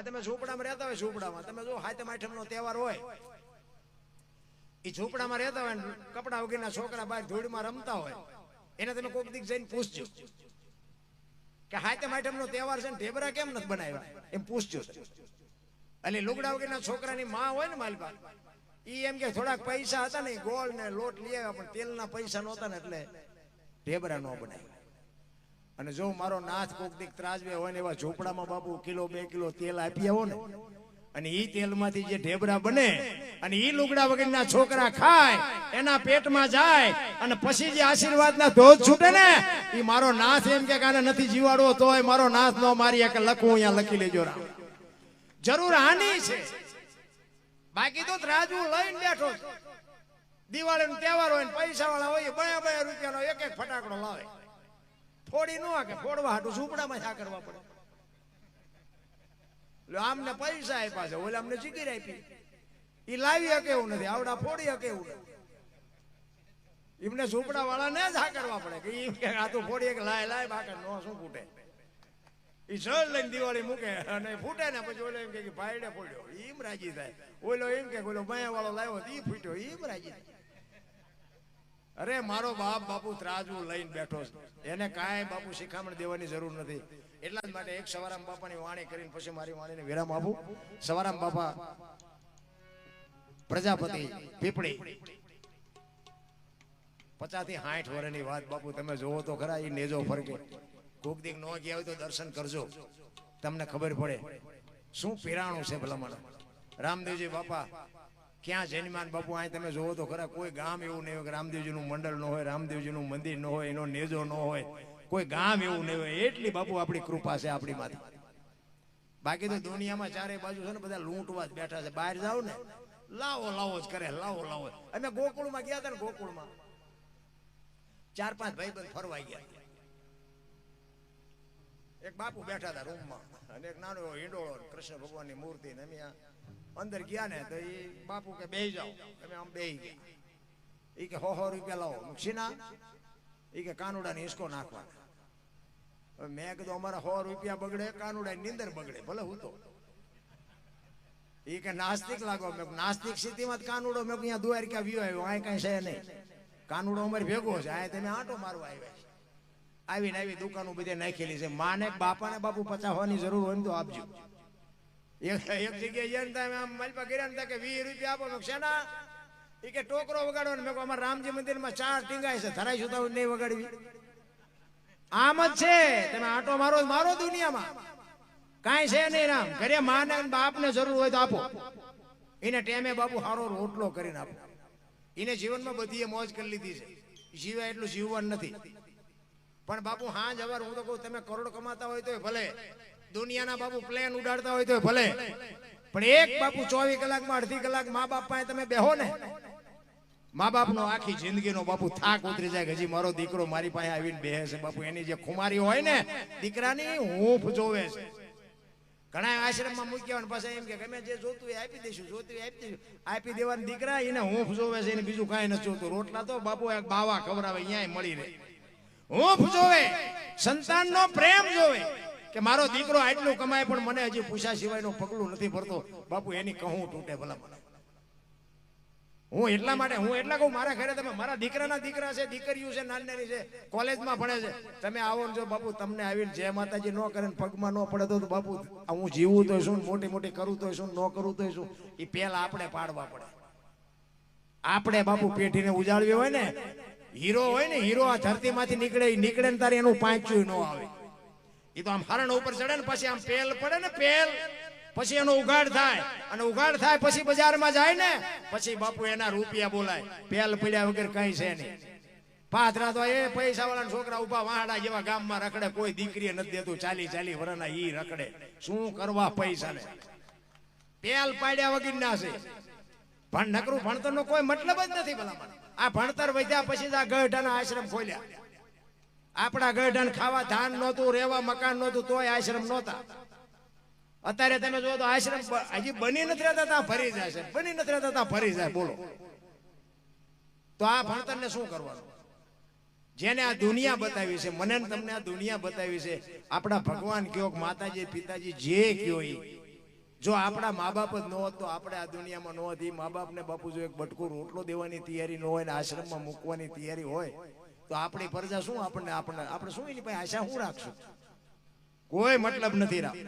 આ તમે ઝૂંપડામાં રહેતા હોય ઝૂંપડામાં. તમે જો હાથમ આઠમનો તહેવાર હોય એ ઝૂંપડામાં રહેતા હોય ને કપડા વગેરેના છોકરા બહાર ધૂળમાં રમતા હોય, એને તમે કોઈક દીક જઈને પૂછજો કે હાથમ આઠમનો તહેવાર છે ને ઢેબરા કેમ નથી બનાવ્યા? એમ પૂછજો. એટલે લુગડા વગેરેના છોકરાની માં હોય ને માલપા, ઈ એમ કે થોડાક પૈસા હતા ને, ગોળ ને લોટ લઈ આવ્યા, પણ તેલના પૈસા નહોતા ને એટલે ઢેબરા ન બનાવ્યા. અને જો મારો નાથ કોક દીક ત્રાજવે હોય ને એવા ઝોપડામાં બાપુ કિલો, બે કિલો તેલ આપી આવો ને, અને ઈ તેલમાંથી જે ઢેબરા બને અને ઈ લુગડા વગરના છોકરા ખાય, એના પેટમાં જાય, અને પછી જે આશીર્વાદના ધોધ છૂટે ને, ઈ મારો નાથ એમ કે કાને નથી જીવાડવો, તોય મારો નાથ નો મારી, એક લખું અહીંયા લખી લેજો રામ. જરૂર હાની છે. બાકી તો ત્રાજવું લઈને બેઠો. દિવાળીનો તહેવાર હોય ને પૈસા વાળા હોય બયા બયા રૂપિયાનો એક એક ફટાકડો લાવે. ફોડી નો કે ફોડવા હાટું ઝૂંપડામાં શા કરવા પડે? આમને પૈસા આપ્યા છે, ઓલા અમને ચીકીર આપી. એ લાવી શકે એવું નથી, આવડા ફોડી શકે એવું નથી. એમને ઝૂંપડા વાળા ને જ હા કરવા પડે કે એમ કે આ તો ફોડી એક લાય લાય બાકર નો શું ફૂટે. એ જળ લઈને દિવાળી મૂકે અને ફૂટે ને પછી ઓલો એમ કે ભાઈડે ફોડ્યો. એમ રાજી થાય. ઓલો એમ કે ઓલો માયા વાળો લાવ્યો એ ફૂટ્યો એમ રાજી થાય. અરે, મારો બાપ બાપુ ત્રાજુ લઈને બેઠો છે. એને કાંઈ બાપુ શિખામણ દેવાની જરૂર નથી. એટલા જ માટે એક સવારામ બાપાની વાણી કરીને પછી મારી વાણીને વિરામ આપું. સવારામ બાપા, પ્રજાપતિ, પીપળી. પચાસથી સાઠ વર્ષની વાત બાપુ તમે જોવો તો ખરા એ નેજો ફરકે. કોક દીક ન ગયા હોય તો દર્શન કરજો. તમને ખબર પડે. શું પીરાણું છે ભલામણ? રામદેવજી બાપા ક્યાં જન્માન બાપુ, અહીં તમે જોવો તો ખરા કોઈ ગામ એવું નહીં હોય કે રામદેવજીનું મંડળ ન હોય, રામદેવજીનું મંદિર ન હોય, એનો નેજો ન હોય. કોઈ ગામ એવું નહીં હોય. એટલી બાપુ આપણી કૃપા છે આપણી માથે બાકી તો દુનિયામાં ચારે બાજુ છે ને બધા લૂંટવા જ બેઠા છે. બહાર જાવ ને, લાવો લાવો જ કરે, લાવો લાવો અમે ગોકુળમાં ગયા હતા ને ગોકુળમાં. ચાર પાંચ ભાઈ બંધ ફરવા ગયા. એક બાપુ બેઠા હતા રૂમમાં અને એક નાનો એવો હિંડોળો કૃષ્ણ ભગવાનની મૂર્તિ ને અમે અંદર ગયા ને તો એ બાપુ કે બે જાઓ. તમે આમ બે ગયા. એ કે હો હો રૂપિયા લાવો. મુક્ષીના એ કે કાનુડાની હિસકો નાખવાના. મેં કીધું અમારા હો રૂપિયા બગડે કાનુડા નીંદર બગડે. ભલે હું તો. એ કે નાસ્તિક લાગો. મેં નાસ્તિક સ્થિતિમાં કાનુડો. મેં અહીંયા દ્વારકા વ્યુ આવ્યો? આ કઈ છે નહીં. કાનુડો અમારે ભેગો છે. આ તમે આંટો મારવા આવ્યા છે. આવીને આવી દુકાનો બધે નાખેલી છે. માને બાપાને બાપુ પચાવવાની જરૂર હોય ને તો આપજો. એક જગ્યાએ જઈને તમે આમ માલપા કર્યા ને કે વીસ રૂપિયા આપો, મેં એ કે, ટોકરો વગાડો. ને મેં કહું અમારા રામજી મંદિરમાં ચાર ટીંગાય છે ધરાઈ સુતા નહીં વગાડવી. આમ જ છે, તમે આટો મારો મારો દુનિયામાં. કાંઈ છે નહીં રામ, ઘરે માને બાપને જરૂર હોય તો આપો. એને ટેમે બાપુ સારો રોટલો કરીને આપો. એને જીવનમાં બધી મોજ કરી લીધી છે. જીવે એટલું જીવવાનું નથી. પણ બાપુ, હા જવાર હું તો કહું, તમે કરોડ કમાતા હોય તો ભલે. દુનિયાના બાપુ પ્લેન ઉડાડતા હોય તો ભલે. પણ એક બાપુ ચોવીસ કલાકમાં અડધી કલાક મા બાપ પાસે તમે બેહો ને. મા બાપનો આખી જિંદગીનો બાપુ થાક ઉતરી જાય હજી મારો દીકરો મારી પાસે આવીને બેહે છે. બાપુ એની જે ખુમારી હોય ને, દીકરાની હૂંફ જોવે છે. ઘણા આશ્રમમાં મૂક્યા હોય પાછા એમ કે ગમે જે જોતું એ આપી દઈશું, જોતું એ આપી દઈશું. આપી દેવાની દીકરા એને હૂંફ જોવે છે, એને બીજું કાંઈ નથી જોતું. રોટલા તો બાપુ એક બાવા ખવડાવે અહીંયા મળી રહે. હૂંફ જોવે, સંતાનનો પ્રેમ જોવે. કે મારો દીકરો આટલું કમાય પણ મને હજી પૂછા સિવાયનું પગલું નથી ભરતો. બાપુ, એની કહું તૂટે ભલા. મને હું એટલા માટે, હું એટલા કહું, મારા ઘરે તમે, મારા દીકરાના દીકરા છે, દીકરીઓ છે નાની છે, કોલેજમાં ભણે છે. તમે આવો જો બાપુ, તમને આવીને જય માતાજી ન કરે પગમાં ન પડે તો બાપુ હું જીવું તો શું મોટી મોટી કરું તો શું ન કરું તો શું એ પહેલા આપણે પાડવા પડે. આપણે બાપુ પેઢીને ઉજાળવી હોય ને, હીરો હોય ને, હીરો આ ધરતીમાંથી નીકળે નીકળે ને તારે એનું પાંચ્યું ન આવે. એ તો આમ હરણ ઉપર ચડે ને પછી આમ પેલ પડે ને પેલ. પછી એનો ઉઘાડ થાય. અને ઉઘાડ થાય પછી બજારમાં જાય ને, પછી બાપુ એના રૂપિયા બોલાય. પેલ પડ્યા વગર કઈ છે નહીં. પાથરા તો એ પૈસા વાળા છોકરા ઊભા વાહડા જેવા ગામમાં રખડે, કોઈ દીકરી નથી દેતું. ચાલી ચાલી વરના ઈ રખડે. શું કરવા પૈસા ને પેલ પાડ્યા વગર ના છે. પણ નકરું ભણતર નો કોઈ મતલબ જ નથી ભલામણ. આ ભણતર વધ્યા પછી આ ગઢ આશ્રમ ખોલ્યા. આપણા ગઢન ખાવા ધાન નહોતું, રહેવા મકાન નહોતું, તોય આશ્રમ નહોતા. અત્યારે તમે જો તો આશ્રમ હજી બની નથી રહેતા ત્યાં ફરી જાય છે. બની નથી રહેતા ત્યાં ફરી જાય, બોલો. તો આ ભણતરને શું કરવાનું? જેને આ દુનિયા બતાવી છે, મને તમને આ દુનિયા બતાવી છે, આપણા ભગવાન કયો, માતાજી, પિતાજી જે કયો જો આપણા મા બાપ જ ન હોત તો આપણે આ દુનિયામાં ન હોત. એ મા બાપને બાપુ જો એક બટકું રોટલો દેવાની તૈયારી ન હોય ને આશ્રમમાં મૂકવાની તૈયારી હોય. તો આપણી પ્રજા શું આપણને આપણને આપણે શું એની પાસે આશા શું રાખશું? કોઈ મતલબ નથી રાખ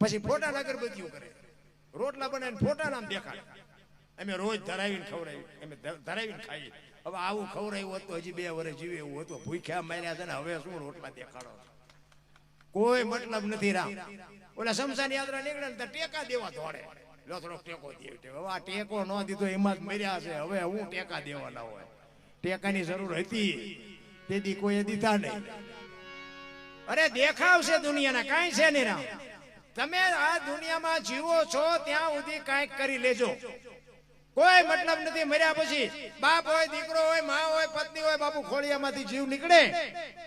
પછી ફોટા અગરબત્તીઓ કરે. રોટલા બનાવીને ફોટા નામ દેખાડે. અમે રોજ ધરાવીને ખવડાવી અમે ધરાવીને ખાઈએ. હવે આવું ખવડાવ્યું હોત તો હજી બે વર્ષ જીવે એવું હતું. ભૂખ્યા માર્યા છે ને હવે શું રોટલા દેખાડો? કોઈ મતલબ નથી રામ. ઓલા શમશાન યાત્રા નીકળે ને તો ટેકા દેવા દોડે. લો થોડો ટેકો દે. હવે આ ટેકો ન દીધો એમાં જ મર્યા છે. હવે હું ટેકા દેવાના હોય. ટેકાની જરૂર હતી. તેથી કોઈએ દીધા નહીં. અરે દેખાવ છે દુનિયાના, કાંઈ છે નહીં રામ. તમે આ દુનિયામાં જીવો છો, ત્યાં સુધી કાંઈક કરી લેજો. કોઈ મતલબ નથી, મર્યા પછી બાપ હોય, દીકરો હોય, મા હોય, પત્ની હોય, બાપુ ખોળિયામાંથી જીવ નીકળે.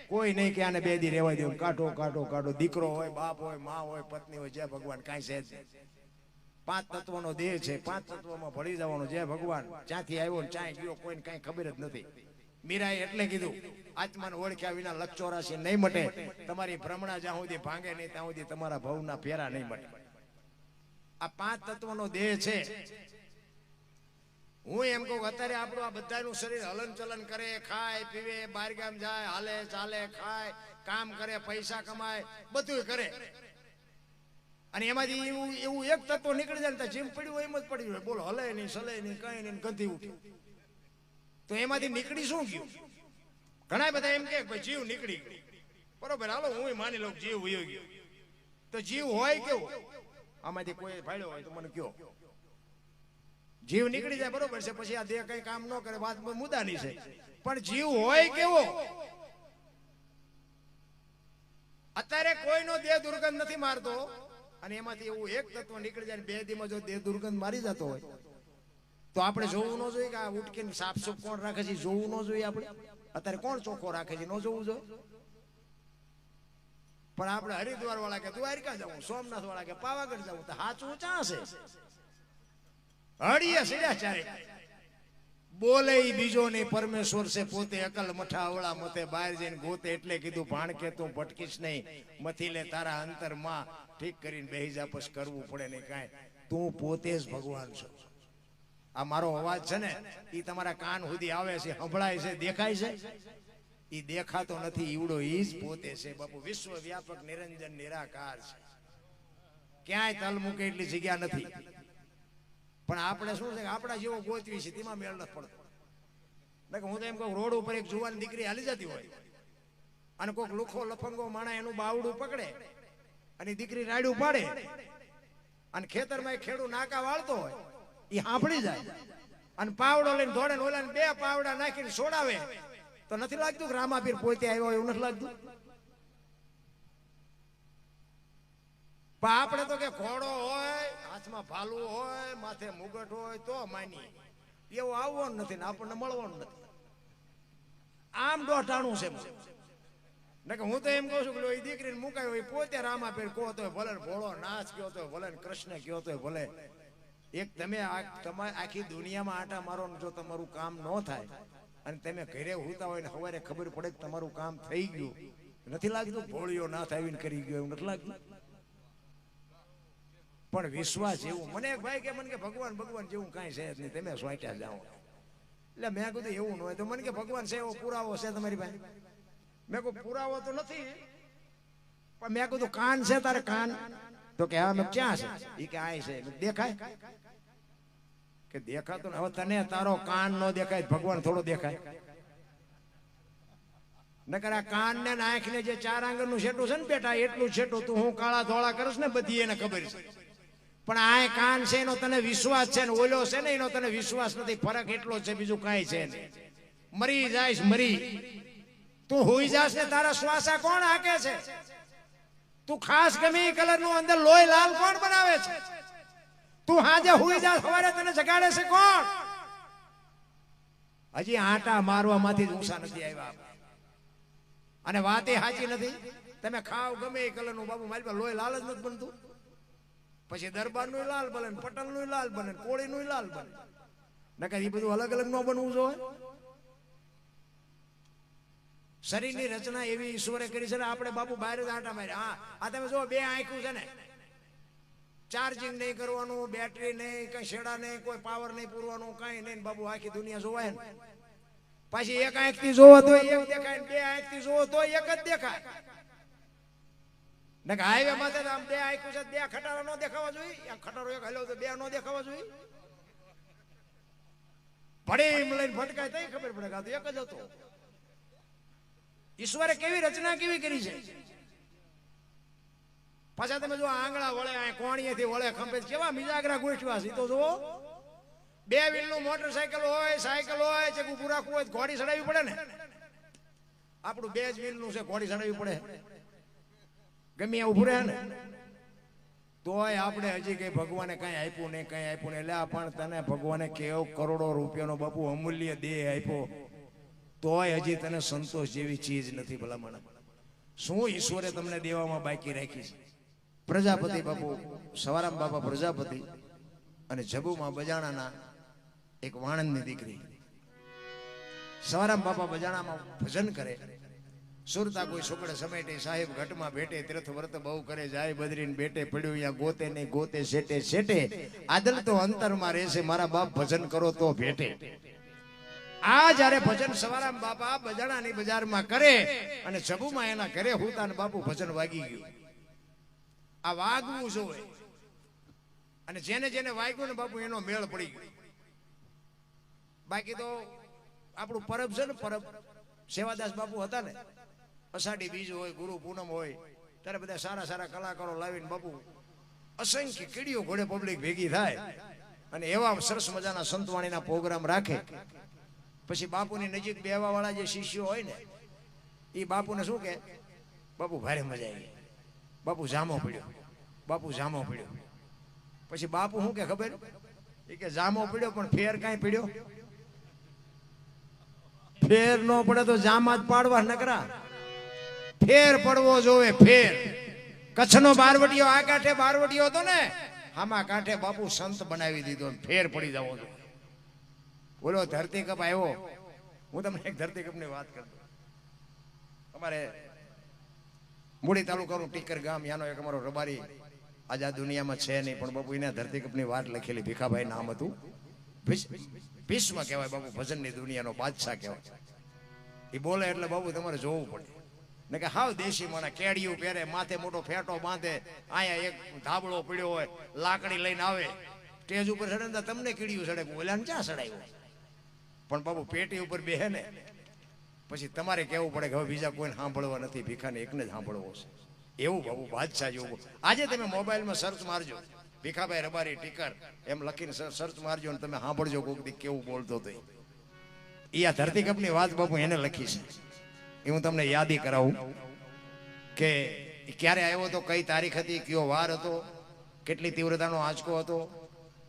કોઈ નહીં કે આને બે દી રહેવા દેવું કાઢો કાઢો કાઢો દીકરો હોય, બાપ હોય, મા હોય, પત્ની હોય, જય ભગવાન કાંઈ છે. પાંચ તત્વનો દેહ છે પાંચ તત્વમાં ભળી જવાનું જય ભગવાન. ક્યાંથી આવ્યો ને ચાય ગયો, કોઈને કાંઈ ખબર જ નથી. મીરાએ એટલે કીધું, આત્માને ઓળખ્યા વિના લક્ષોરાશી નહીં મટે. તમારી ભ્રમણા જ્યાં સુધી ભાંગે નહીં, ત્યાં સુધી તમારા ભવના ફેરા નહીં મટે. આ પાંચ તત્વનો દેહ છે. હું એમ કહું અત્યારે આપણું આ બધાનું શરીર હલન ચલન કરે, ખાય, પીવે બહાર ગામ જાય, હાલે ચાલે, ખાય, કામ કરે, પૈસા કમાય બધું કરે. અને એમાંથી એવું એવું એક તત્વ નીકળી જાય ને તો પડ્યું એમ જ પડ્યું હોય બોલો હલે નહીં સલે નહીં, કઈ નહીં ગંધી ઉઠ્યું તો એમાંથી નીકળી શું ગયું? ઘણા બધા એમ કે ભાઈ જીવ નીકળી ગયો. બરોબર, હાલો, હું માની લઉં જીવ વયો ગયો. તો જીવ હોય કેવો? આમાંથી કોઈ ફાયદો હોય તો મને કયો. જીવ નીકળી જાય, બરોબર છે, પછી આ દેહ કઈ કામ ન કરે, વાત મુદ્દાની છે. પણ જીવ હોય કેવો? અત્યારે કોઈનો દેહ દુર્ગંધ નથી મારતો. અને એમાંથી એવું એક તત્વ નીકળી જાય ને બે દીમાં જો દેહ દુર્ગંધ મારી જતો હોય, તો આપણે જોવું ન જોઈએ કે આ ઉટકીને સાફ સુફ કોણ રાખે છે જોવું ન જોઈએ આપણે. અત્યારે કોણ ચોખ્ખો રાખે છે ન જોવું જોઈએ. પણ આપણે હરિદ્વાર વાળા કે દ્વારકા જવું સોમનાથ વાળા કે પાવાગઢ જવું તો હાચું ચા હળીએ સીધા ચારે બોલે બીજો નહીં, પરમેશ્વર છે પોતે અકલ મઠાવળા મતે બહાર જઈને ગોતે એટલે કીધું ભાણ કે તું ભટકીશ નહીં. મથી લે તારા અંતરમાં ઠીક કરીને બેહી જા કરવું પડે નહીં કાંઈ. તું પોતે જ ભગવાન છો. આ મારો અવાજ છે ને એ તમારા કાન સુધી આવે છે, સંભળાય છે, દેખાય છે? એ દેખાતો નથી, ઈવડો એ જ પોતે છે. બાપુ વિશ્વ વ્યાપક નિરંજન નિરાકાર છે. ક્યાંય તલ મૂકે એટલી જગ્યા નથી. પણ આપણે શું છે આપણા જેવો ગોતવી છે, તેમાં મેળ નથી પડતો. હું તો એમ કહું, રોડ ઉપર એક જુવાન દીકરી હાલી જતી હોય. અને કોઈક લુખો લફંગો માણા એનું બાવડું પકડે. અને દીકરી રાડ્યું પાડે. અને ખેતરમાં એક ખેડૂત નાકા વાળતો હોય એ સાંભળી જાય. અને પાવડો લઈને દોડે ને ઓલાને બે પાવડા નાખીને છોડાવે તો નથી લાગતું કે રામાપીર પોતે આવ્યો એવું નથી લાગતું? પણ આપણે તો કે ઘોડો હોય, હાથમાં ભાલું હોય, માથે મુગટ હોય, તો માની. એવું આવવાનું નથી ને આપણને મળવાનું નથી. આમ દોઢાણું છે નકર હું તો એમ કહું છું કે એ દીકરીને મુકાય હોય, પોતે રામા પેર કહો તો ભલે, ભોળો નાચ કયો તો ભલે કૃષ્ણ કયો તો ભલે. એક તમે તમારે આખી દુનિયામાં આટા મારો જો તમારું કામ ન થાય, અને તમે ઘરે હોતા હોય ને સવારે ખબર પડે કે તમારું કામ થઈ ગયું. નથી લાગતું ભોળિયો ના થાય કરી ગયો એવું નથી લાગતું? પણ વિશ્વાસ એવું મને એક ભાઈ કે, મને કે ભગવાન ભગવાન જેવું કાંઈ છે જ નહીં, તમે સ્વાચ્યા જાઓ. એટલે મેં કીધું એવું ન હોય તો મને કે ભગવાન છે એવો પુરાવો છે તમારી પાસે? મેં કહું પુરાવો તો નથી, પણ મેં કીધું, કાન છે તારે કાન. તો કે, હા ક્યાં છે? એ કે આ છે. દેખાય? કે, દેખાતો ને, હવે તને તારો કાન નો દેખાય, ભગવાન થોડો દેખાય. નકર આ કાન ને ને આંખ ને જે ચાર આંગળનું છેટું છે ને બેટા, એટલું છેટું તું હું કાળા ધોળા કરીશ ને બધી એને ખબર છે. પણ આ કાન છે એનો તને વિશ્વાસ છે ને, ઓલો છે ને, એનો તને વિશ્વાસ નથી, ફરક એટલો છે, બીજું કાંઈ છે મરી જાય મરી. તું હોઈ જાશ તારા શ્વાસા કોણ હાકે છે? તું ખાસ ગમે કલરનું અંદર લોહી લાલ કોણ બનાવે છે? તું હાજે હોઈ જા સવારે તને જગાડે છે કોણ? હજી આટા મારવામાંથી જ ઊંસા નથી આવ્યા અને વાત એ સાચી નથી, તમે ખાવ ગમે એ કલરનું બાબુ, મારી લોહી લાલ જ નથી બનતું. પછી દરબારનું લાલ બને ને પટલનું લાલ બને કોળીનું લાલ બને. નકર એ બધું અલગ અલગ ન બનવું જોઈએ. શરીરની રચના એવી ઈશ્વરે કરી છે ને આપણે બાપુ બહાર જ આટા હા, આ તમે જો બે આંખું છે ને. ચાર્જિંગ નહીં કરવાનું, બેટરી નહીં, કઈ શેડા નહીં, કોઈ પાવર નહીં પૂરવાનું, કઈ નહીં બાબુ આખી દુનિયા જોવાય ને. પાછી એક આંખથી જોવો તો એક દેખાય બે આંખથી જોવો તો એક જ દેખાય. ને હાઈવે માથે આમ બે આંખું છે, બે ખટારા નો દેખાવા જોઈએ. આ ખટારો એક હલો તો બે નો દેખાવા જોઈએ. ભડીમ લઈને ભટકાય તઈ ખબર પડે કે એક જ હતો. ઈશ્વરે કેવી રચના કેવી કરી છે? પાછા તમે જો આંગળા વળે, આ કોણીએથી વળે ખંભે, કેવા મિજાગરા ગોઠવા છે? તો જુઓ. બે વ્હીલનું મોટરસાયકલ હોય, સાયકલ હોય ઊભું રાખવું હોય ઘોડી ચડાવવી પડે ને? આપણું બે જ વ્હીલનું છે, ઘોડી ચડાવવી પડે. ગમે ઊભું રહે ને? તોય આપણે હજી કઈ ભગવાને કઈ આપ્યું નહીં, કઈ આપ્યું નહીં. એટલે પણ તને ભગવાને કેવો કરોડો રૂપિયાનો બાપુ અમૂલ્ય દેહ આપ્યો. તોય હજી તને સંતોષ જેવી ચીજ નથી ભલામણ. શું ઈશ્વરે તમને દેવામાં બાકી રાખી છે? પ્રજાપતિ બાપુ, સવારામ બાપા પ્રજાપતિ અને જબુમાં બજાણાના એક વાણંદની દીકરી. સવારામ બાપા બજાણામાં ભજન કરે. સુરતા કોઈ છોકરે સમેટે, સાહેબ ઘટમાં ભેટે, તીર્થ વ્રત બહુ કરે, જાય બદરીને બેટે પડ્યું, અહીંયા ગોતે નહીં ગોતે, શેટે શેટે. આદલ તો અંતરમાં રહેશે, મારા બાપ ભજન કરો તો ભેટે. આ જ્યારે ભજન સવારામ બાપા બજાણાની બજારમાં કરે અને જબુમાં એના ઘરે હુતા ને બાપુ ભજન વાગી ગયું. આ વાગવું જોવે અને જેને જેને વાગ્યું ને બાપુ એનો મેળ પડી ગયો. બાકી તો આપણું પરબ છે ને પરબ. સેવાદાસ બાપુ હતા ને, અષાઢી બીજ હોય, ગુરુ પૂનમ હોય, ત્યારે બધા સારા સારા કલાકારો લાવીને બાપુ અસંખ્ય કીડીઓ ઘોડે પબ્લિક ભેગી થાય. અને એવા સરસ મજાના સંતવાણીના પ્રોગ્રામ રાખે. પછી બાપુની નજીક બેવા વાળા જે શિષ્યો હોય ને એ બાપુને શું કે, બાપુ, ભારે મજા આવી બાપુ જામો પડ્યો. બાપુ જામો પડ્યો. પછી બાપુ શું કે ખબર? એ કે, જામો પડ્યો, પણ ફેર કાંઈ પડ્યો? ફેર નો પડે તો જામા જ પાડવા નકરા. ફેર પડવો જોવે ફેર. કચ્છનો બારવટીયો, આ કાંઠે બારવટીયો હતો ને, આમાં કાંઠે બાપુ સંત બનાવી દીધો ફેર પડી જવો જોઈએ બોલો, ધરતી કપ આવ્યો. હું તમને એક ધરતી કપની વાત કરું અમારે મૂડી તાલુકાનું ટીકર ગામ, યાનો એક અમારો રબારી આજ આ દુનિયામાં છે નહીં, પણ બાપુ એને ધરતી કપની વાત લખેલી ભીખાભાઈ નામ હતું. ભીષ્મ કહેવાય બાપુ, ભજનની દુનિયાનો બાદશાહ કહેવાય. એ બોલે એટલે બાપુ તમારે જોવું પડે. ને કે હાવ દેશી મને કેડિયું પહેરે, માથે મોટો ફેટો બાંધે અહીંયા એક ધાબળો પડ્યો હોય, લાકડી લઈને આવે. સ્ટેજ ઉપર તો તમને કીડિયું ચડે. ઓલાને ક્યાં ચડાવ્યું પણ બાબુ પેટી ઉપર બેહે ને, પછી તમારે કહેવું પડે કે હવે બીજા કોઈને સાંભળવા નથી, ભીખાને એકને જ સાંભળવો છે. એવું બાબુ બાદશાહ જેવું આજે તમે મોબાઈલમાં સર્ચ મારજો. ભીખાભાઈ રબારી ટીકર, એમ લખીને સર્ચ મારજો ને તમે સાંભળજો કોઈક દી કેવું બોલતો ઈ. ઈ આ ધરતી કપની વાત બાપુ એને લખી છે. એ હું તમને યાદી કરાવું કે ક્યારે આવ્યો હતો, કઈ તારીખ હતી, કયો વાર હતો, કેટલી તીવ્રતાનો આંચકો હતો,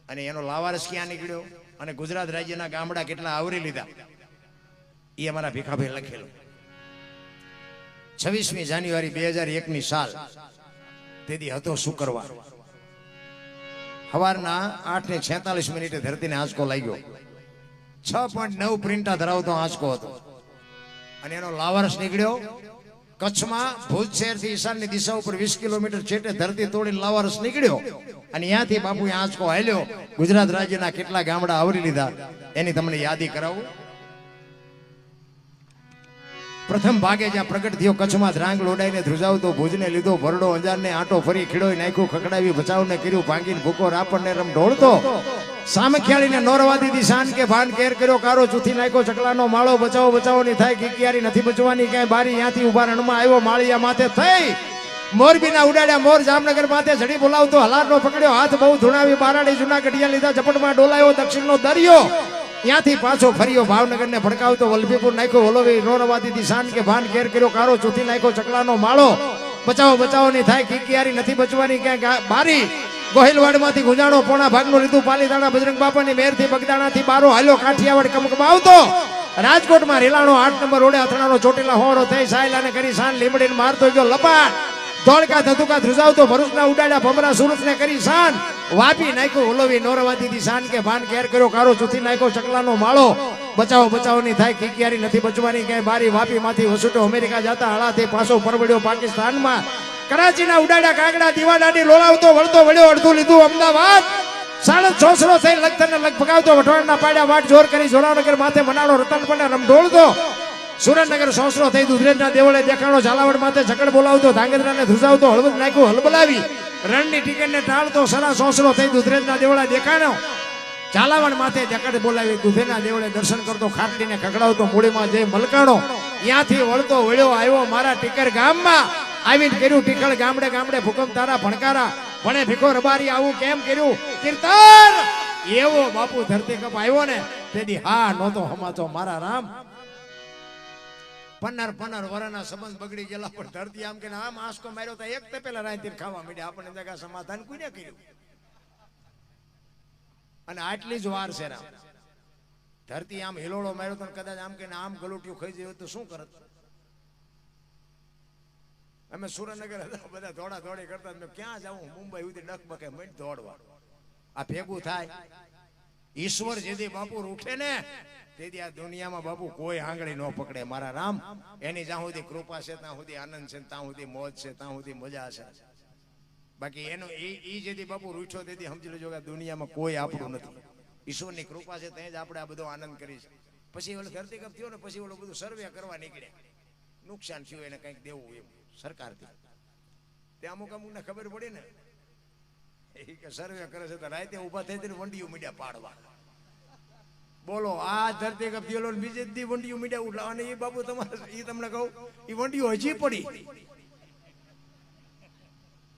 અને એનો લાવારસ ક્યાં નીકળ્યો? અને ગુજરાત રાજ્યના ગામડા કેટલા આવરી લીધા. એ અમારા ભીખાભાઈ લખેલું. છવ્વીસમી જાન્યુઆરી બે હજાર એકની સાલ. તેથી હતો શુક્રવાર. સવારના આઠ ને છેતાલીસ મિનિટે ધરતીને આંચકો લાગ્યો. છ પોઈન્ટ નવ પ્રિન્ટા ધરાવતો આંચકો હતો. અને એનો લાવારસ નીકળ્યો. કચ્છમાં ભુજ શહેરથી ઈશાનની દિશા ઉપર વીસ કિલોમીટર છેટે ધરતી તોડીને લાવારસ નીકળ્યો અને ત્યાંથી બાપુએ આંચકો હાલ્યો. ગુજરાત રાજ્યના કેટલા ગામડા આવરી લીધા એની તમને યાદી કરાવું. પ્રથમ ભાગે જ્યાં પ્રગટ થયો કચ્છમાં ધ્રાંગ લોડાઈને ધ્રુજાવતો ભુજને લીધો, ભરડો અંજારને આંટો ફરી ખીડોઈ નાખ્યું ખકડાવી બચાવને કર્યું, ભાંગીને ભૂકો રાપણને રમ ઢોળતો. સામખ્યાળીને નોરવા દીધી શાન કે ભાન કેર કર્યો, કારો ચૂથી નાખ્યો, ચકલાનો માળો બચાવો બચાવો, ની થાય કિકિયારી નથી બચવાની, ક્યાંય બારી ત્યાંથી ઊભા રણમાં આવ્યો, માળિયા માથે થઈ. મોરબીના ઉડાડ્યા, મોર જામનગર માથે ઝડી બોલાવતો, હલારનો પકડ્યો, હાથ બહુ ધુણાવી, બારાડી જૂના ગઢિયા લીધા, ઝપટમાં ડોલાયો, દક્ષિણનો દરિયો. ત્યાંથી પાછો ફર્યો, ભાવનગરને ભડકાવતો વલભીપુર નાખ્યો, વલોવી રોરવાદી દિશાન કે ભાન કેર કર્યો, કારો ચૂથી નાખ્યો, ચકલાનો માળો. બચાવો બચાવો ની થાય, કિકિયારી નથી બચવાની, ક્યાંક બારી ગોહિલવાડમાંથી ગુંજાણો, પોણા ભાગનું લીધું પાલીતાણા, બજરંગ બાપાની મેરથી, બગદાણાથી બારો હાલ્યો કાઠિયાવાડ કમકમાવતો રાજકોટમાં રેલાણો, આઠ નંબર રોડે અથડાનો ચોટીલા હોરો થઈ, સાયલાને કરી સાન લીમડીને મારતો ગયો, લપાટ. ધોળકા ધતુકા ધ્રુજાવતો, ભરૂચના ઉડાડ્યા, ભમરા સુરતને કરી શાન વાપી નાખ્યો, ઓલોવી નોરવાદીથી શાન કે ભાન કેર કર્યો કારો ચૂથી નાખ્યો, ચકલાનો માળો. બચાવો બચાવો ની થાય કિકિયારી નથી બચવાની, ક્યાંય બારી વાપી માંથી વસુટો, અમેરિકા જતા હળાથી પાછો પરવડ્યો પાકિસ્તાનમાં. કરાચીના ઉડાડ્યા કાગડા દીવાડાની લોલાવતો વળતો, વળ્યો, અડધું લીધું, અમદાવાદ. સાડા છોસરો થઈ લગતને લગ ભગાવતો વટવાણના પાડ્યા, વાટ જોર કરી જોરાવનગર માથે મનાડો રતન પણ રમઢોળતો. સુરેન્દ્રનગર સોસરો થઈ દુધરેજના દેવળે દેખાણો ઝાલાવાડ માથે ઝકડ બોલાવતો, ધાંગધ્રાને ધ્રુજાવતો હળવદ નાખ્યું, હલબલાવી. રણની ટિકિટને ટાળતો સરા સોસરો થઈ દુધરેજના દેવળે દેખાણો. ઝાલાવાડ માથે ઝકડ બોલાવી દુધેના દેવળે દર્શન કરતો, ખાટલીને ખકડાવતો મૂળીમાં જઈ મલકાણો. ત્યાંથી વળતો, વળ્યો, આવ્યો મારા ટીકર ગામમાં. આવીને કર્યું ટીકળ ગામડે ગામડે ભૂકંપ તારા ભણકારા. ભણે ભીખો રબારી, આવું કેમ કર્યું? કીર્તન! એવો બાપુ ધરતી કપ આવ્યો ને તેથી હા નહોતો હમાતો, મારા રામ. પન્નાર પન્નાર વરના સંબંધ બગડી ગયેલા પણ ધરતી આમ કે આમ આંસકો માર્યો તો એક તે પેલા રાયતીર ખાવા માંડ્યા. આપણને જગા સમાધાન કોઈને કર્યું? અને આટલી જ વાર છે રામ. ધરતી આમ હિલોળો માર્યો તો કદાચ આમ કે આમ ગલોટિયું ખાઈ જાય તો શું કરત? અમે સુરેન્દ્રનગર હતા, બધા દોડા દોડી કરતા ક્યાં જાઉં? મુંબઈ સુધી ડકબકે મંડ દોડવા. આ ભેગું થાય. ઈશ્વર જેથી બાપુ રૂઠે ને, તેથી આ દુનિયામાં બાપુ કોઈ આંગળી ન પકડે. મારા રામ, એની જ્યાં સુધી કૃપા છે, ત્યાં સુધી આનંદ છે, ત્યાં સુધી મોજ છે, ત્યાં સુધી મજા છે. બાકી એનો એ એ જેથી બાપુ રૂઠ્યો, તેથી સમજી લેજો કે દુનિયામાં કોઈ આપણું નથી. ઈશ્વરની કૃપા છે, ત્યાં જ આપણે આ બધો આનંદ કરીશ પછી ઓલો ધરતીકપ થયો ને, પછી ઓલું બધું સર્વે કરવા નીકળ્યા. નુકસાન થયું, એને કંઈક દેવું એમ, સરકારથી. તે અમુક અમુકને ખબર પડી ને કે સર્વે કરે છે તો રાતે ઊભા થઈ થઈને વંડીઓ મીડિયા પાડવા. બોલો, આ ધરતી કપ થયેલો બીજે દી વંડીઓ મીડિયા અને એ બાબુ તમારે એ તમને કહું એ વંડીઓ હજી પડી.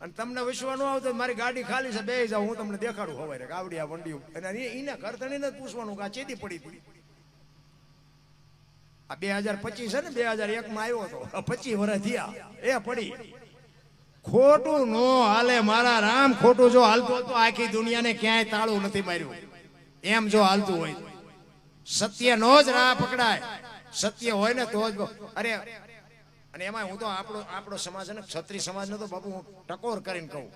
અને તમને વિશ્વા ન આવતો મારી ગાડી ખાલી છે બે જાવ હું તમને દેખાડું હવારે ગાવડી આ વંડીઓ અને એને કરતણીને જ પૂછવાનું કે આ ચેતી પડી હતી? આ બે હજાર પચીસ છે ને, બે હજાર એક માં આવ્યો હતો. પચીસ વર્ષ થયા, એ પડી. ખોટું નો હાલે. મારા રામ ખોટું જો હાલતું હતું આખી દુનિયાને ક્યાંય તાળું નથી માર્યું. એમ જો હાલતું હોય. સત્ય નો જ રાહ પકડાય. સત્ય હોય ને તો જ અરે, અને એમાં હું તો આપણો આપણો સમાજ ને, ક્ષત્રિય સમાજ તો બાપુ હું ટકોર કરીને કહું.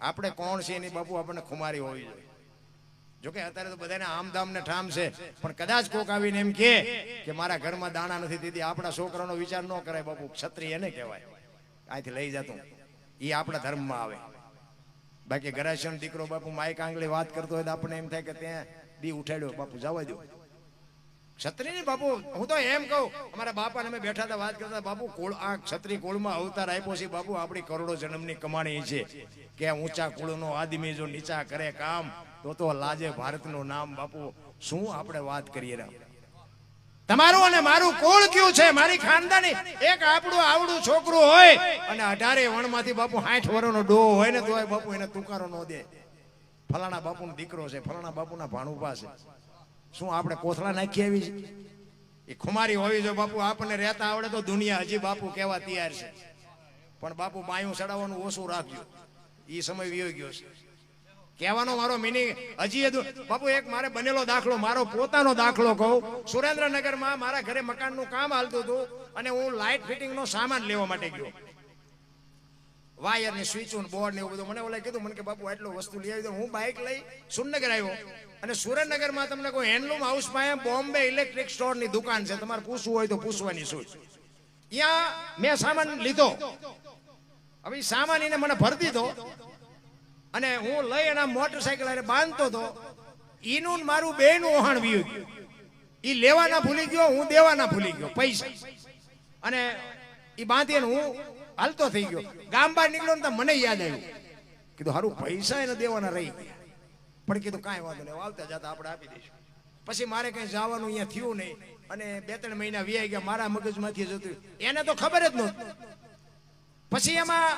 આપણે કોણ છે એની બાપુ આપણને ખુમારી હોવી જોઈએ. જોકે અત્યારે તો બધાને આમદામ ને ઠામ છે. પણ કદાચ કોક આવીને એમ કે કે મારા ઘરમાં દાણા નથી દીધી. આપણા છોકરાનો વિચાર ન કરાય બાપુ. ક્ષત્રિય એને કહેવાય. અહીંથી લઈ જતું. એ આપણા ધર્મમાં આવે. બાકી ગરાશન દીકરો બાપુ માઇક આંગળી વાત કરતો હોય તો આપણને એમ થાય કે ત્યાં દી ઉઠાડ્યો. બાપુ જવા દો ક્ષત્રિય બાપુ, હું તો એમ કહું, અમારા બાપાને અમે બેઠા હતા વાત કરતા બાપુ કુળ આ ક્ષત્રિય કુળમાં અવતાર આપ્યો છે બાપુ, આપણી કરોડો જન્મની કમાણી છે. કે ઊંચા કુળનો આદમી જો નીચા કરે કામ, તો તો લાજે ભારતનું નામ બાપુ. શું આપણે વાત કરીએ રામ તમારું અને મારું કુળ કયું છે? મારી ખાનદાની. એક આપણું આવડું છોકરું હોય અને અઢારે વણમાંથી બાપુ સાઠ વર્ષનો ડો હોય ને તો બાપુ એને તુકારો ન દે. ફલાણા બાપુનો દીકરો છે, ફલાણા બાપુના ભાણુભા છે. શું આપણે કોથળા નાખી આવી છે? એ ખુમારી હોવી જો બાપુ, આપણને રહેતા આવડે તો દુનિયા હજી બાપુ કેવા તૈયાર છે. પણ બાપુ બાયું ચડાવવાનું ઓછું રાખજો. એ સમય વિયો ગયો છે. કહેવાનો મારો મિનિંગ હજી બાપુ, એક મારે બનેલો દાખલો, મારો પોતાનો દાખલો કહું. સુરેન્દ્રનગરમાં મારા ઘરે મકાનનું કામ હાલતું હતું અને હું લાઇટ ફિટિંગનો સામાન લેવા માટે ગયો. વાયર ને સ્વિચ બોર્ડ ને એવું બધું. મને ઓલા કીધું, મને કે, બાપુ, આટલું વસ્તુ લઈ આવી દો. હું બાઇક લઈ સુરનગર આવ્યો. અને સુરેન્દ્રનગરમાં તમને કોઈ હેન્ડલૂમ હાઉસ પાસે બોમ્બે ઇલેક્ટ્રિક સ્ટોરની દુકાન છે. તમારે પૂછવું હોય તો પૂછવાની શું ત્યાં મેં સામાન લીધો. હવે સામાન એને મને ભરી દીધો. અને હું લઈ અને મોટરસાયકલ હારે બાંધતો હતો. એનું મારું બેનું ઓહાણ વ્યુ. એ લેવાના ભૂલી ગયો, હું દેવાના ભૂલી ગયો, પૈસા. અને એ બાંધીને હું હાલતો થઈ ગયો. ગામ બહાર નીકળ્યો ને તો મને યાદ આવ્યું. કીધું સારું પૈસા એને દેવાના રહી ગયા. પણ કીધું, કાંઈ વાંધો નહીં આવતા જતા આપણે આપી દઈશું. પછી મારે કઈ જવાનું અહીંયા થયું નહીં. અને બે ત્રણ મહિના વ્યાઈ ગયા, મારા મગજમાંથી જતું એને તો ખબર જ નહોતી. પછી એમાં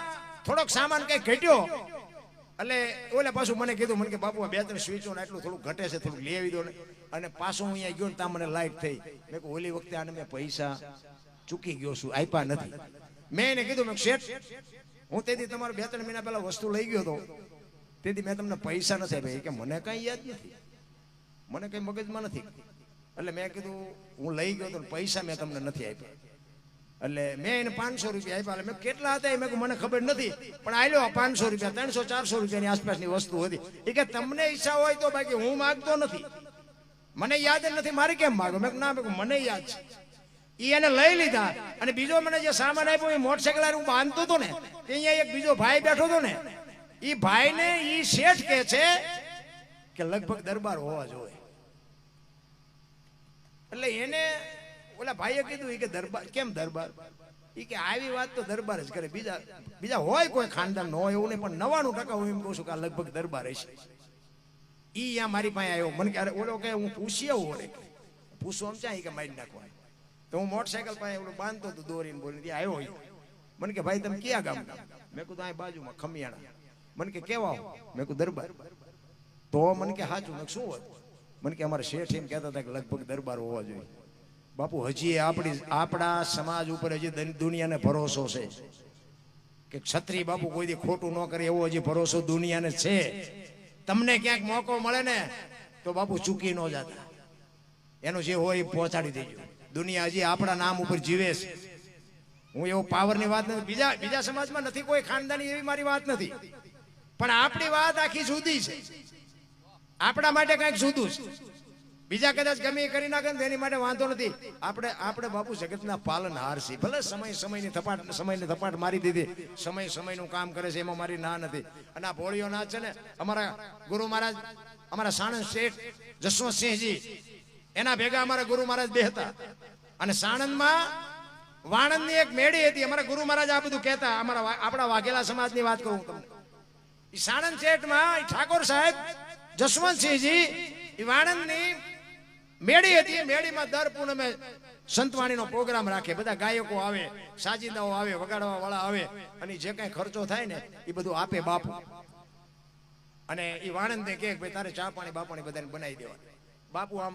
થોડોક સામાન કઈ ઘટ્યો. એટલે ઓલે પાછું મને કીધું, મને કે બાપુ બે ત્રણ સ્વિચો ને એટલું થોડું ઘટે છે થોડું લઈ આવી દો ને. અને પાછું હું અહીંયા ગયો ને, ત્યાં મને લાઈટ થઈ. મેં કહ્યું ઓલી વખતે આને મેં પૈસા ચૂકી ગયો છું, આપ્યા નથી. મેં એને કીધું, મેં શેઠ, હું તેથી તમારે બે ત્રણ મહિના પહેલા વસ્તુ લઈ ગયો હતો. તેથી મેં તમને પૈસા નથી આપ્યા. કે મને કાંઈ યાદ નથી. મને કંઈ મગજમાં નથી. એટલે મેં કીધું, હું લઈ ગયો તો પૈસા મેં તમને નથી આપ્યા. એટલે મેં એને પાંચસો રૂપિયા આપ્યા એટલે મેં કેટલા હતા મેં મને ખબર નથી. પણ આલ્યો પાંચસો રૂપિયા, ત્રણસો, ચારસો રૂપિયાની આસપાસની વસ્તુ હતી. એ કે તમને ઈચ્છા હોય તો બાકી હું માગતો નથી. મને યાદ જ નથી, મારે કેમ માગો? મેં ના મને યાદ છે. એ એને લઈ લીધા. અને બીજો મને જે સામાન આપ્યો, એ મોટરસાયકલ હું બાંધતો હતો ને અહીંયા એક બીજો ભાઈ બેઠો હતો ને એ ભાઈને એ શેઠ કે છે કે લગભગ દરબાર હોવા જોઈએ. એટલે એને ઓલા ભાઈએ કીધું કે દરબાર, કેમ દરબાર? એ કે આવી વાત તો દરબાર જ કરે. બીજા બીજા હોય કોઈ ખાનદાન, ન હોય એવું નહીં, પણ નવાણું ટકા હું એમ કહું છું કે લગભગ દરબાર હશે. ઈ યા મારી પાસે આવ્યો. મને કે અરે ઓલો કે હું પૂછી આવું ઓલે પૂછું આમ ચાહી કે મારી નાખવા તો હું મોટરસાયકલ પાસે ઓલું બાંધતો હતો દોરીને બોલી ત્યાં આવ્યો હોય મને કે, ભાઈ, તમે ક્યાં ગામ મેં કીધું અહીં બાજુમાં ખમિયાણા મને કે, કેવા મેં કીધું, દરબાર. તો મને કે સાચું શું હોત મને કે, અમારે શેઠ એમ કહેતા હતા કે લગભગ દરબાર હોવા જોઈએ. બાપુ, હજી આપણી આપણા સમાજ ઉપર હજી દુનિયાને ભરોસો છે. કે ક્ષત્રિય બાપુ કોઈ ખોટું ન કરે, એવો હજી ભરોસો દુનિયાને છે. તમને ક્યાંક મોકો મળે ને, તો બાપુ ચૂકી ન જતા. એનું જે હોય એ પહોંચાડી દેજો. દુનિયા હજી આપણા નામ ઉપર જીવે છે. હું એવો પાવરની વાત નથી. બીજા બીજા સમાજમાં નથી, કોઈ ખાનદાની એવી મારી વાત નથી. પણ આપણી વાત આખી જુદી છે. આપણા માટે કંઈક જુદું છે. બીજા કદાચ ગમે એ કરી નાખે ને તેની માટે વાંધો નથી. આપણે આપણે બાપુ જગતના પાલન છીએ ભલે સમય, સમયની થપાટ સમયની થપાટ મારી દીધી. સમય, સમયનું કામ કરે છે, એમાં મારી ના નથી. અને આ ભોળીઓ ના છે ને, અમારા ગુરુ મહારાજ, અમારા સાણંદ શેઠ જસવંતસિંહજી, એના ભેગા અમારા ગુરુ મહારાજ બે હતા. અને સાણંદમાં વાણંદની એક મેળી હતી. અમારા ગુરુ મહારાજ આ બધું કહેતા, અમારા આપણા વાઘેલા સમાજની વાત કરું તમને. સાણંદ શેઠમાં ઠાકોર સાહેબ જસવંતસિંહજી વાણંદની મેળી હતી મેળીમાં દર પૂનમે સંતવાણીનો પ્રોગ્રામ રાખે. બધા ગાયકો આવે, સાજીદાઓ આવે વગાડવા વાળા આવે, અને જે કઈ ખર્ચો થાય ને, એ બધું આપે બાપુ. અને એ વાણંદને કે ભાઈ, તારે ચા પાણી બાપાણી બધાને બનાવી દેવા બાપુ આમ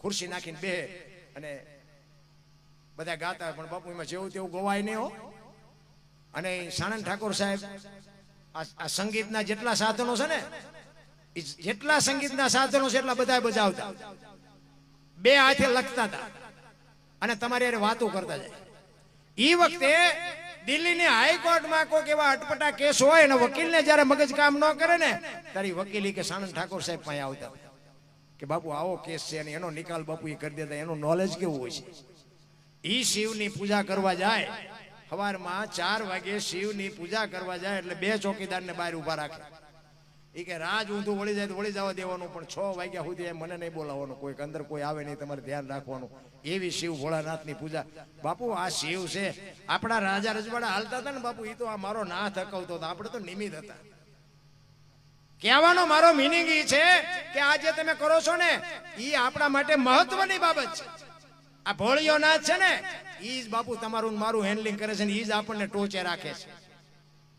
ખુરશી નાખીને બેહે અને બધા ગાતા, પણ બાપુ એમાં જેવું તેવું ગવાય નહીં હો. અને સાણંદ ઠાકોર સાહેબ આ સંગીતના જેટલા સાધનો છે ને જેટલા સંગીતના સાધનો છે એટલા બધા બજાવતા. બે હાથે લખતા હતા અને તમારી હારે વાતો કરતા જાય. એ વખતે દિલ્હીની હાઈકોર્ટમાં કોઈક એવા અટપટા કેસ હોય અને વકીલને જ્યારે મગજ કામ ન કરે ને, ત્યારે વકીલી કે સાણંદ ઠાકોર સાહેબ પાસે આવતા. કે, બાપુ, આવો કેસ છે અને એનો નિકાલ બાપુ એ કરી દેતા. એનું નોલેજ કેવું હોય છે? ઈ શિવની પૂજા કરવા જાય. સવારમાં ચાર વાગે શિવની પૂજા કરવા જાય એટલે બે ચોકીદારને બહાર ઊભા રાખે. એ કે રાજ ઊંધું વળી જાય વળી જવા દેવાનું, પણ છ વાગ્યા સુધી મને નહીં બોલાવવાનું. કોઈક અંદર કોઈ આવે નહીં, તમારે ધ્યાન રાખવાનું. એવી શિવ ભોળાનાથની પૂજા. બાપુ, આ શિવ છે. આપણા રાજા રજવાડા હાલતા હતા ને બાપુ એ તો આ મારો નાથ હકવતો હતો. આપણે તો નિમિત હતા. કહેવાનો મારો મિનિંગ ઈ છે કે આ જે તમે કરો છો ને એ આપણા માટે મહત્વની બાબત છે. આ ભોળિયો નાથ છે ને એ જ બાપુ તમારું મારું હેન્ડલિંગ કરે છે ને એ જ આપણને ટોચે રાખે છે.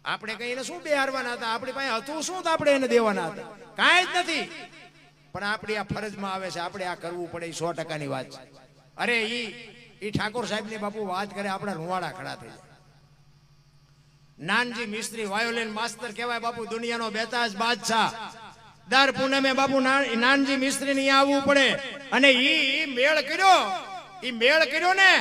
આપણે કઈ શું બેહારવાના હતા? આપણી પાસે હતું શું આપણે એને દેવાના હતા? કાંઈ જ નથી. પણ આપણી આ ફરજમાં આવે છે, આપણે આ કરવું પડે એ સો ટકાની વાત છે. અરે ઈ ઈ ઠાકોર સાહેબની બાપુ વાત કરે, આપણા રૂવાડા ખડા થઈ નાનજી મિસ્ત્રી, વાયોલિન માસ્તર કહેવાય બાપુ, દુનિયાનો બેતાજ બાદશાહ. દર પૂનમે બાપુ નાનજી મિસ્ત્રી ને આવવું પડે. અને ઈ મેળ કર્યો. ઈ મેળ કર્યો ને,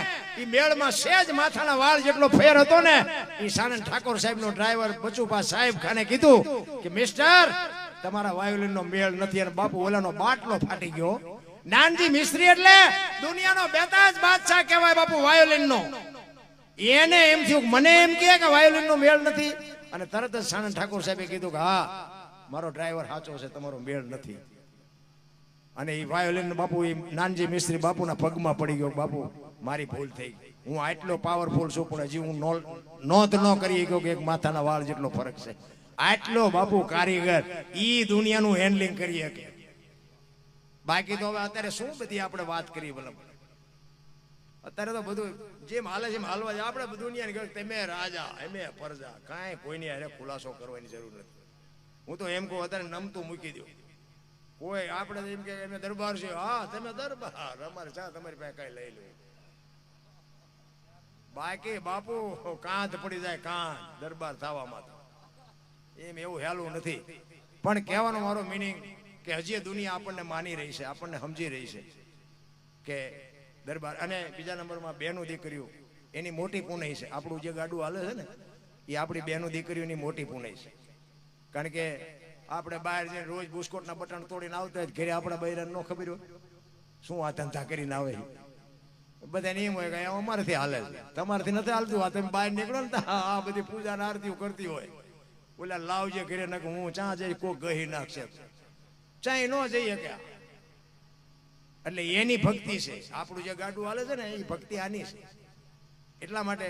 ઈ મેળમાં સેજ માથાના વાળ જેટલો ફેર હતો ને, ઈ સાનંદ ઠાકોર સાહેબ નો ડ્રાઈવર બચુપા સાહેબ ખાને કીધું કે, મિસ્ટર, તમારા વાયોલિન નો મેળ નથી અને બાપુ ઓલાનો બાટલો ફાટી ગયો. નાનજી મિસ્ત્રી એટલે દુનિયાનો બેતાજ બાદશાહ કહેવાય બાપુ વાયોલિન નો એને એમ થયું કે મને એમ કહે કે વાયોલિન મેળ નથી. અને તરત જ સાનંદ ઠાકોર સાહેબે કીધું કે, હા, મારો ડ્રાઈવર સાચો છે, તમારો મેળ નથી. અને એ વાયોલિન બાપુ એ નાનજી મિસ્ત્રી બાપુના પગમાં પડી ગયો. બાપુ, મારી ભૂલ થઈ ગઈ. હું આટલો પાવરફુલ છું, પણ હજી હું નોંધ ન કરી ગયો કે એક માથાના વાળ જેટલો ફરક છે. આટલો બાપુ કારીગર, ઈ દુનિયાનું હેન્ડલિંગ કરી શકે. બાકી તો હવે અત્યારે શું બધી આપણે વાત કરી ભલા. અત્યારે તો બધું જેમ હાલે છે હાલવા જાય. આપણે દુનિયાને કહ્યું તમે રાજા એમે પરજા. કાંઈ કોઈની અરે ખુલાસો કરવાની જરૂર નથી. હું તો એમ કહું, અત્યારે નમતું મૂકી દઉં કોઈ આપણે એમ કે અમે દરબાર છે. હા, તમે દરબાર. અમારે ચા તમારી પાસે કઈ લઈ લઈ બાકી બાપુ, કાંધ પડી જાય, કાંધ. દરબાર થવામાં એમ એવું હેલું નથી. પણ કહેવાનો મારો મિનિંગ કે હજી દુનિયા આપણને માની રહી છે, આપણને સમજી રહી છે કે દરબાર. અને બીજા નંબરમાં બેનું દીકરીઓ, એની મોટી પુનઈ છે. આપણું જે ગાડું હાલે છે ને, એ આપણી બેનું દીકરીઓની મોટી પુનઈ છે. કારણ કે આપણે બહાર જઈને રોજ બુસ્કોટના બટન તોડીને આવતા હોય ઘરે આપણા બૈરાને ન ખબર હોય. શું આ ધંધા કરીને આવે બધાને એમ હોય કે અમારાથી હાલે તમારાથી નથી હાલતું. આ તમે બહાર નીકળો ને આ બધી પૂજા ને આરતીઓ કરતી હોય. ઓલા લાવજે ઘરે નાખ હું ચા જઈ કોક ગહી નાખશે. ચાય ન જઈએ કે. એટલે એની ભક્તિ છે. આપણું જે ગાડું હાલે છે ને, એ ભક્તિ આની છે. એટલા માટે